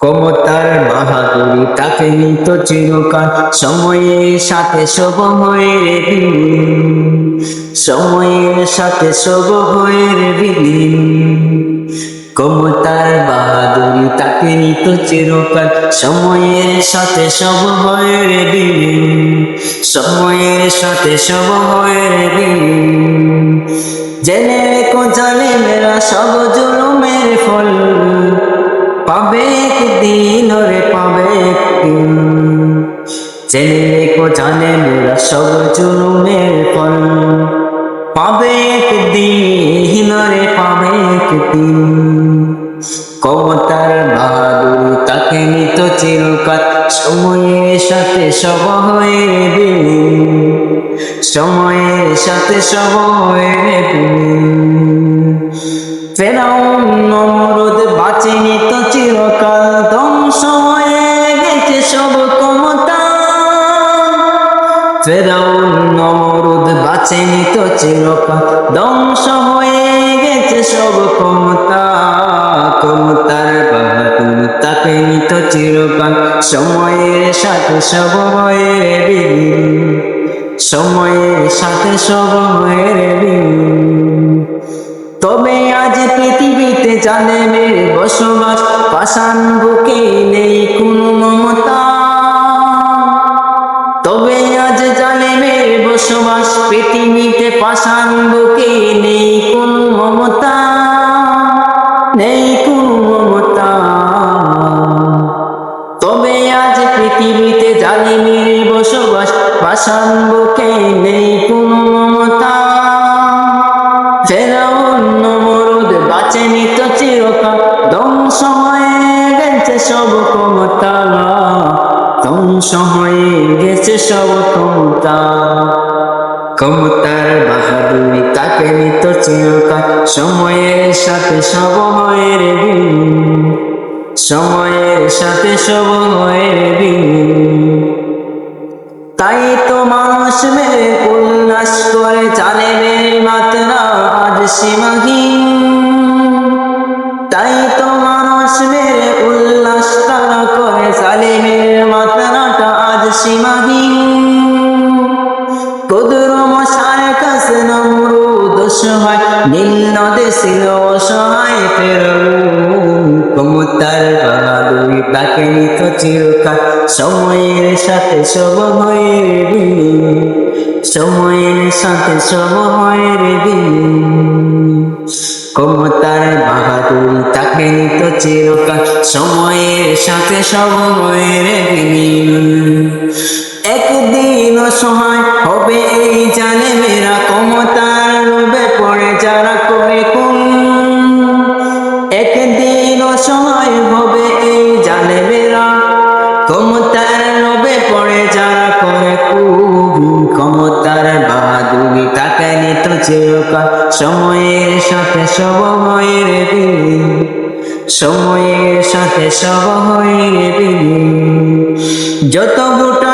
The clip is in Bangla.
ক্ষমতার বাহাদুরি তাকে নিত চিরকাল। সময়ের সাথে সব হয়ে রে সময়ের সাথে সব হয়ে রে বিলীন। ক্ষমতার বাহাদুরি তাকে নিত চিরকাল। সময়ের সাথে সব হয়ে রে সময়ের সাথে সব হয়ে রে জেনে রেখো জানে মেরা সব জুলুমের ফল। পাবে জেনে রেখো জানে মেরা সব জুলুমের ফল। পাবে একদিন রে পাবে একদিন। ক্ষমতার বাহাদুর তাকে নিত চিরকাল, সময়ের সাথে সব হয়ে বিলীন। সময়ের সাথে সব হয়ে বিলীন। ফেরাউন নমরুদ বাঁচেনি তো চিরকাল। ফেরাউন নমরুদ বাঁচেনি তো চিরকাল ধ্বংস হয়ে গেছে সব ক্ষমতা। ক্ষমতার বাহাদুর তাকে নিত চিরকাল। সময়ের সাথে সব হয়ে সময়ের সাথে সব হয়ে তবে আজ পৃথিবীতে জালেমের বসবাস পাষাণ বুকে নেই কোনো মমতা। বসবাস পৃথিবীতে পাষাণ বুকে নেই কোনো মমতা, নেই কোনো মমতা। তবে আজ পৃথিবীতে জালিমের বসবাস পাষাণ বুকে নেই কোনো মমতা। ফেরাউন নমরুদ বাঁচেনি তো চিরকাল, ধ্বংস হয়ে গেছে সব ক্ষমতা। ধ্বংস হয়ে গেছে সব ক্ষমতা? ক্ষমতার বাহাদুরি তাকে নিত চিরকাল। সময়ের সাথে সব হয়ের সময়ের সাথে সব হয়ের তাই তো মানুষ মেরে কুদুর মশার কাছে নমরুদ সহায় নীল নদে ছিল অসহায় ক্ষমতার বাহাদুরি তাকে নিত চিরকাল সময়ের সাথে সব হয়ে সময়ের সাথে সব হয়ে রে বিলীন। ক্ষমতার বাহাদুরি তাকে নিত চিরকাল সময়ের সাথে সব হয়ে বিলীন। একদিন অসহায় হবে এই জানে মেরা ক্ষমতার লোভে পড়ে যারা করে কোন একদিন অসহায় হবে এই জানে মেরা ক্ষমতার লোভে পড়ে যারা করে ক্ষমতার বাহাদুরি তাকে নিত চিরকাল, সময়ের সাথে সব হয়ে বিলীন। সময়ের সাথে সব হয়ে। যত গোটা